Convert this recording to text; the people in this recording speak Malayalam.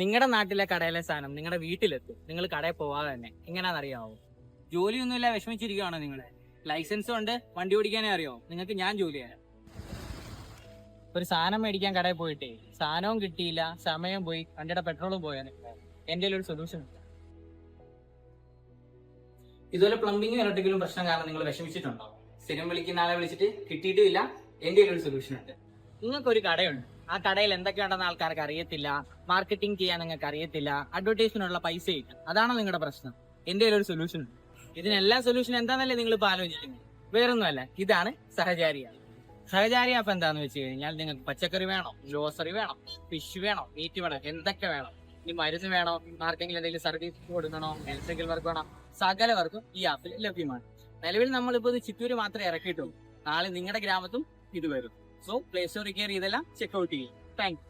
നിങ്ങളുടെ നാട്ടിലെ കടയിലെ സാധനം നിങ്ങളുടെ വീട്ടിലെത്തും. നിങ്ങൾ കടയിൽ പോവാതെ തന്നെ. എങ്ങനെയാണെന്ന് അറിയാമോ ജോലിയൊന്നുമില്ല വിഷമിച്ചിരിക്കുകയാണോ നിങ്ങൾ ലൈസൻസും ഉണ്ട് വണ്ടി ഓടിക്കാനേ അറിയാമോ നിങ്ങൾക്ക് ഞാൻ ജോലി തരാം. ഒരു സാധനം മേടിക്കാൻ കടയിൽ പോയിട്ടേ സാധനവും കിട്ടിയില്ല സമയം പോയി വണ്ടിയുടെ പെട്രോളും പോയാൽ എന്റെ ഒരു സൊല്യൂഷൻ ഇതുപോലെ പ്ലംബിങ്ങും ഇലക്ട്രിക്കലും പ്രശ്നം കാരണം നിങ്ങൾ വിഷമിച്ചിട്ടുണ്ടോ? സ്ഥിരം വിളിക്കുന്ന ആളെ വിളിച്ചിട്ട് കിട്ടിയിട്ടുമില്ല എന്റെ ഒരു സൊല്യൂഷൻ ഉണ്ട്. നിങ്ങൾക്ക് ഒരു കടയുണ്ട്. ആ കടയിൽ എന്തൊക്കെ എന്തൊക്കെയുണ്ടെന്ന് ആൾക്കാർക്ക് അറിയത്തില്ല. മാർക്കറ്റിംഗ് ചെയ്യാൻ നിങ്ങൾക്ക് അറിയത്തില്ല. അഡ്വർടൈസ്മെന്റുള്ള പൈസ ഇല്ല അതാണോ നിങ്ങളുടെ പ്രശ്നം. എന്റെ ഒരു സൊല്യൂഷൻ ഉണ്ട്. ഇതിനെല്ലാം സൊല്യൂഷൻ എന്താണെന്നല്ലേ നിങ്ങൾ ഇപ്പൊ ആലോചിക്കുന്നത്? വേറൊന്നുമല്ല. ഇതാണ് സഹചാരി ആപ്പ് സഹചാരി ആപ്പ് എന്താന്ന് വെച്ച് കഴിഞ്ഞാൽ നിങ്ങൾക്ക് പച്ചക്കറി വേണം ഗ്രോസറി വേണം ഫിഷ് വേണം മീറ്റ് വേണം എന്തൊക്കെ വേണം. ഇനി മരുന്ന് വേണോ? ആർക്കെങ്കിലും എന്തെങ്കിലും സർവീസ് കൊടുക്കണോ? എന്തെങ്കിലും വർക്ക് വേണോ? സകല വർക്കും ഈ ആപ്പിൽ ലഭ്യമാണ്. നിലവിൽ നമ്മളിപ്പോൾ ഇത് ചിറ്റൂര് മാത്രമേ ഇറക്കിയിട്ടുള്ളൂ. നാളെ നിങ്ങളുടെ ഗ്രാമത്തും ഇത് വരും. സോ പ്ലേ സ്റ്റോറിൽ കയറി ഇതെല്ലാം ചെക്ക്ഔട്ട് ചെയ്യും താങ്ക്